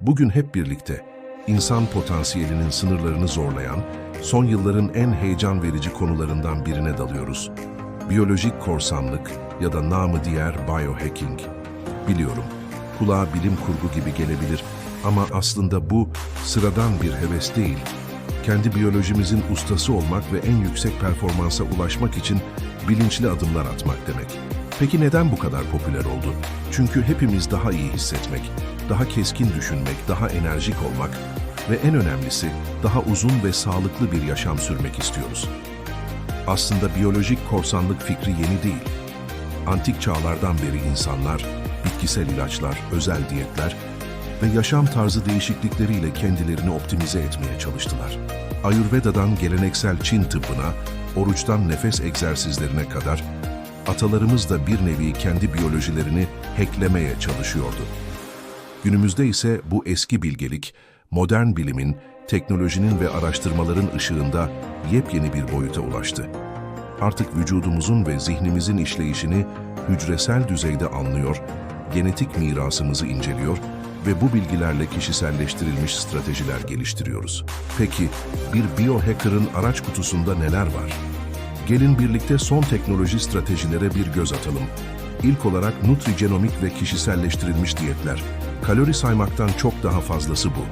Bugün hep birlikte insan potansiyelinin sınırlarını zorlayan, son yılların en heyecan verici konularından birine dalıyoruz. Biyolojik korsanlık ya da namı diğer biohacking. Biliyorum, kulağa bilim kurgu gibi gelebilir ama aslında bu sıradan bir heves değil. Kendi biyolojimizin ustası olmak ve en yüksek performansa ulaşmak için bilinçli adımlar atmak demek. Peki neden bu kadar popüler oldu? Çünkü hepimiz daha iyi hissetmek, daha keskin düşünmek, daha enerjik olmak ve en önemlisi daha uzun ve sağlıklı bir yaşam sürmek istiyoruz. Aslında biyolojik korsanlık fikri yeni değil. Antik çağlardan beri insanlar, bitkisel ilaçlar, özel diyetler ve yaşam tarzı değişiklikleriyle kendilerini optimize etmeye çalıştılar. Ayurveda'dan geleneksel Çin tıbbına, oruçtan nefes egzersizlerine kadar atalarımız da bir nevi kendi biyolojilerini hacklemeye çalışıyordu. Günümüzde ise bu eski bilgelik, modern bilimin, teknolojinin ve araştırmaların ışığında yepyeni bir boyuta ulaştı. Artık vücudumuzun ve zihnimizin işleyişini hücresel düzeyde anlıyor, genetik mirasımızı inceliyor ve bu bilgilerle kişiselleştirilmiş stratejiler geliştiriyoruz. Peki, bir biohacker'ın araç kutusunda neler var? Gelin birlikte son teknoloji stratejilere bir göz atalım. İlk olarak nutrigenomik ve kişiselleştirilmiş diyetler. Kalori saymaktan çok daha fazlası bu.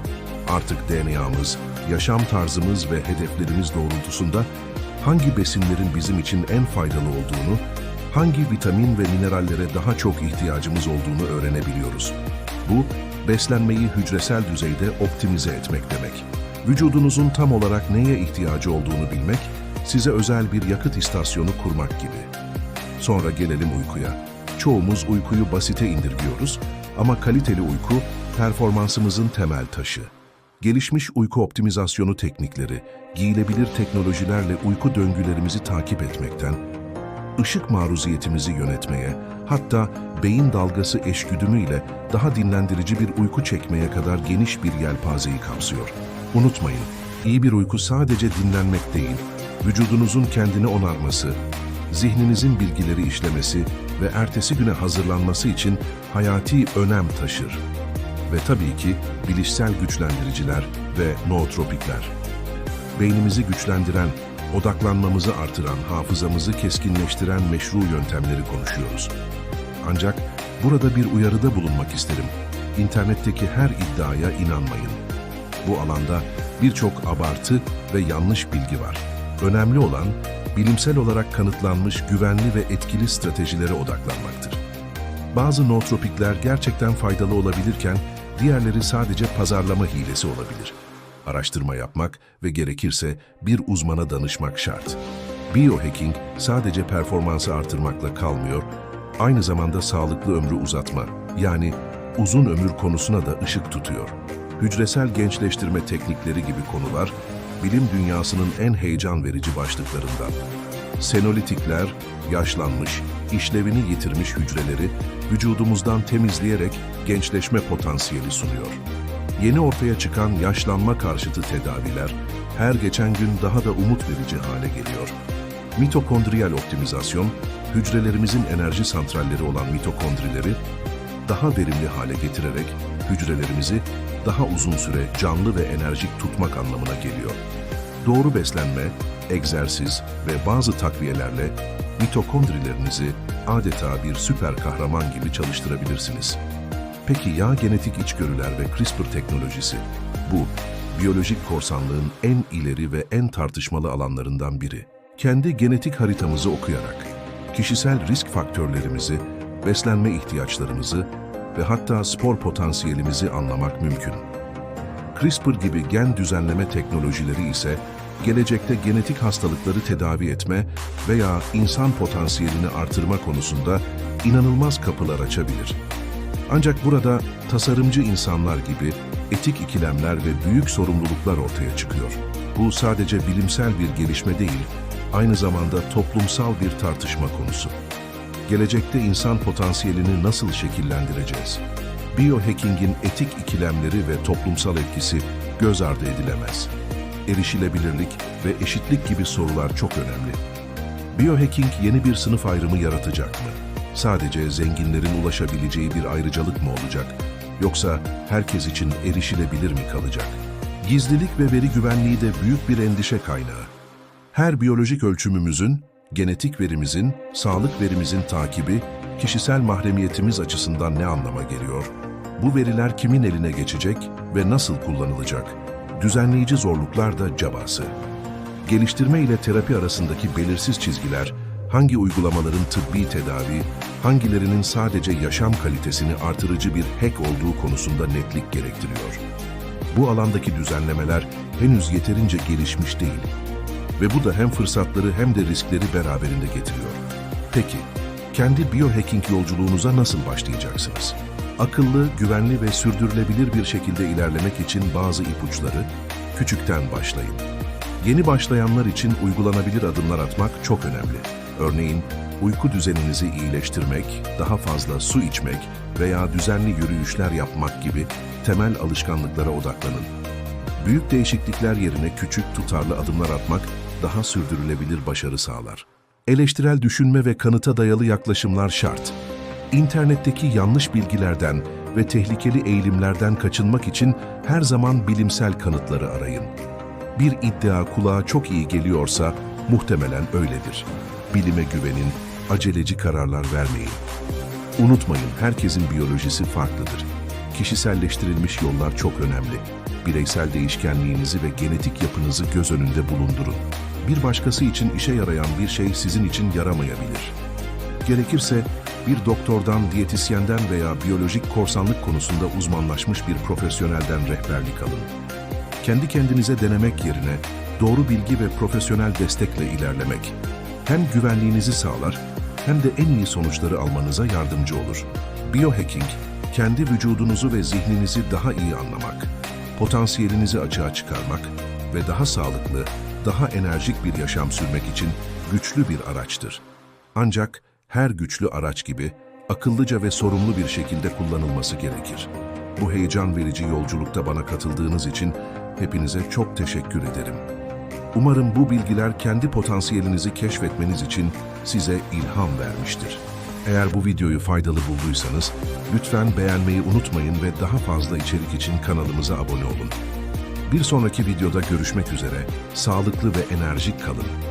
Artık DNA'mız, yaşam tarzımız ve hedeflerimiz doğrultusunda hangi besinlerin bizim için en faydalı olduğunu, hangi vitamin ve minerallere daha çok ihtiyacımız olduğunu öğrenebiliyoruz. Bu, beslenmeyi hücresel düzeyde optimize etmek demek. Vücudunuzun tam olarak neye ihtiyacı olduğunu bilmek, size özel bir yakıt istasyonu kurmak gibi. Sonra gelelim uykuya. Çoğumuz uykuyu basite indirgiyoruz ama kaliteli uyku performansımızın temel taşı. Gelişmiş uyku optimizasyonu teknikleri, giyilebilir teknolojilerle uyku döngülerimizi takip etmekten, ışık maruziyetimizi yönetmeye, hatta beyin dalgası eşgüdümüyle daha dinlendirici bir uyku çekmeye kadar geniş bir yelpazeyi kapsıyor. Unutmayın, iyi bir uyku sadece dinlenmek değil, vücudunuzun kendini onarması, zihninizin bilgileri işlemesi ve ertesi güne hazırlanması için hayati önem taşır. Ve tabii ki bilişsel güçlendiriciler ve nootropikler. Beynimizi güçlendiren, odaklanmamızı artıran, hafızamızı keskinleştiren meşru yöntemleri konuşuyoruz. Ancak burada bir uyarıda bulunmak isterim. İnternetteki her iddiaya inanmayın. Bu alanda birçok abartı ve yanlış bilgi var. Önemli olan bilimsel olarak kanıtlanmış güvenli ve etkili stratejilere odaklanmaktır. Bazı nootropikler gerçekten faydalı olabilirken diğerleri sadece pazarlama hilesi olabilir. Araştırma yapmak ve gerekirse bir uzmana danışmak şart. Biohacking sadece performansı artırmakla kalmıyor, aynı zamanda sağlıklı ömrü uzatma, yani uzun ömür konusuna da ışık tutuyor. Hücresel gençleştirme teknikleri gibi konular, bilim dünyasının en heyecan verici başlıklarından. Senolitikler, yaşlanmış, işlevini yitirmiş hücreleri vücudumuzdan temizleyerek gençleşme potansiyeli sunuyor. Yeni ortaya çıkan yaşlanma karşıtı tedaviler her geçen gün daha da umut verici hale geliyor. Mitokondriyal optimizasyon, hücrelerimizin enerji santralleri olan mitokondrileri daha verimli hale getirerek hücrelerimizi daha uzun süre canlı ve enerjik tutmak anlamına geliyor. Doğru beslenme, egzersiz ve bazı takviyelerle mitokondrilerinizi adeta bir süper kahraman gibi çalıştırabilirsiniz. Peki ya genetik içgörüler ve CRISPR teknolojisi? Bu, biyolojik korsanlığın en ileri ve en tartışmalı alanlarından biri. Kendi genetik haritamızı okuyarak, kişisel risk faktörlerimizi, beslenme ihtiyaçlarımızı ve hatta spor potansiyelimizi anlamak mümkün. CRISPR gibi gen düzenleme teknolojileri ise gelecekte genetik hastalıkları tedavi etme veya insan potansiyelini artırma konusunda inanılmaz kapılar açabilir. Ancak burada tasarımcı insanlar gibi etik ikilemler ve büyük sorumluluklar ortaya çıkıyor. Bu sadece bilimsel bir gelişme değil, aynı zamanda toplumsal bir tartışma konusu. Gelecekte insan potansiyelini nasıl şekillendireceğiz? Biohacking'in etik ikilemleri ve toplumsal etkisi göz ardı edilemez. Erişilebilirlik ve eşitlik gibi sorular çok önemli. Biohacking yeni bir sınıf ayrımı yaratacak mı? Sadece zenginlerin ulaşabileceği bir ayrıcalık mı olacak? Yoksa herkes için erişilebilir mi kalacak? Gizlilik ve veri güvenliği de büyük bir endişe kaynağı. Her biyolojik ölçümümüzün, genetik verimizin, sağlık verimizin takibi, kişisel mahremiyetimiz açısından ne anlama geliyor? Bu veriler kimin eline geçecek ve nasıl kullanılacak? Düzenleyici zorluklar da cabası. Geliştirme ile terapi arasındaki belirsiz çizgiler, hangi uygulamaların tıbbi tedavi, hangilerinin sadece yaşam kalitesini artırıcı bir hack olduğu konusunda netlik gerektiriyor. Bu alandaki düzenlemeler henüz yeterince gelişmiş değil. Ve bu da hem fırsatları hem de riskleri beraberinde getiriyor. Peki, kendi biohacking yolculuğunuza nasıl başlayacaksınız? Akıllı, güvenli ve sürdürülebilir bir şekilde ilerlemek için bazı ipuçları küçükten başlayın. Yeni başlayanlar için uygulanabilir adımlar atmak çok önemli. Örneğin, uyku düzeninizi iyileştirmek, daha fazla su içmek veya düzenli yürüyüşler yapmak gibi temel alışkanlıklara odaklanın. Büyük değişiklikler yerine küçük, tutarlı adımlar atmak daha sürdürülebilir başarı sağlar. Eleştirel düşünme ve kanıta dayalı yaklaşımlar şart. İnternetteki yanlış bilgilerden ve tehlikeli eğilimlerden kaçınmak için her zaman bilimsel kanıtları arayın. Bir iddia kulağa çok iyi geliyorsa muhtemelen öyledir. Bilime güvenin, aceleci kararlar vermeyin. Unutmayın herkesin biyolojisi farklıdır. Kişiselleştirilmiş yollar çok önemli. Bireysel değişkenliğinizi ve genetik yapınızı göz önünde bulundurun. Bir başkası için işe yarayan bir şey sizin için yaramayabilir. Gerekirse bir doktordan, diyetisyenden veya biyolojik korsanlık konusunda uzmanlaşmış bir profesyonelden rehberlik alın. Kendi kendinize denemek yerine doğru bilgi ve profesyonel destekle ilerlemek hem güvenliğinizi sağlar hem de en iyi sonuçları almanıza yardımcı olur. Biohacking, kendi vücudunuzu ve zihninizi daha iyi anlamak, potansiyelinizi açığa çıkarmak ve daha sağlıklı, daha enerjik bir yaşam sürmek için güçlü bir araçtır. Ancak her güçlü araç gibi akıllıca ve sorumlu bir şekilde kullanılması gerekir. Bu heyecan verici yolculukta bana katıldığınız için hepinize çok teşekkür ederim. Umarım bu bilgiler kendi potansiyelinizi keşfetmeniz için size ilham vermiştir. Eğer bu videoyu faydalı bulduysanız lütfen beğenmeyi unutmayın ve daha fazla içerik için kanalımıza abone olun. Bir sonraki videoda görüşmek üzere, sağlıklı ve enerjik kalın.